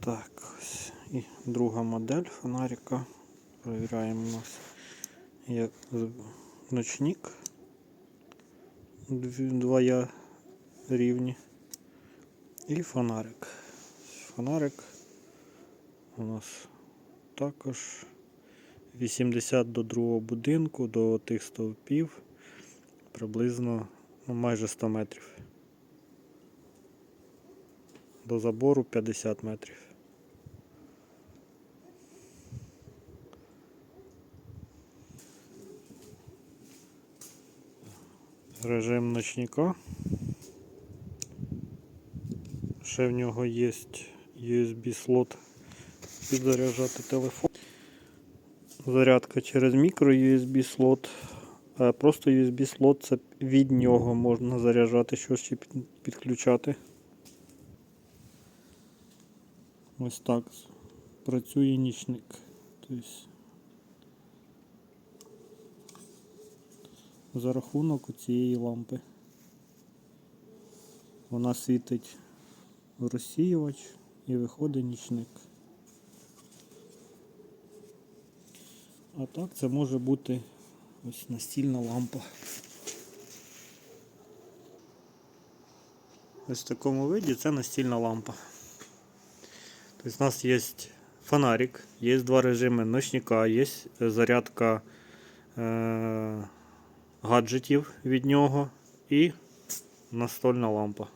Так, ось і друга модель фонарика. Провіряємо у нас є ночник. Два рівні. І фонарик. Фонарик у нас також 80 до другого будинку, до тих стовпів. Приблизно ну, майже 100 метрів. До забору 50 метрів. Режим ночника. Ще в нього є USB слот підзаряджати телефон. Зарядка через мікро USB слот. А просто USB слот це від нього можна заряджати щось чи підключати. Ось так працює нічник. Тобто за рахунок цієї лампи. Вона світить розсіювач і виходить нічник. А так це може бути ось настільна лампа. Ось в такому виді це настільна лампа. Тобто у нас є фонарик, є два режими ночника, є зарядка е- гаджетів від нього і настольна лампа.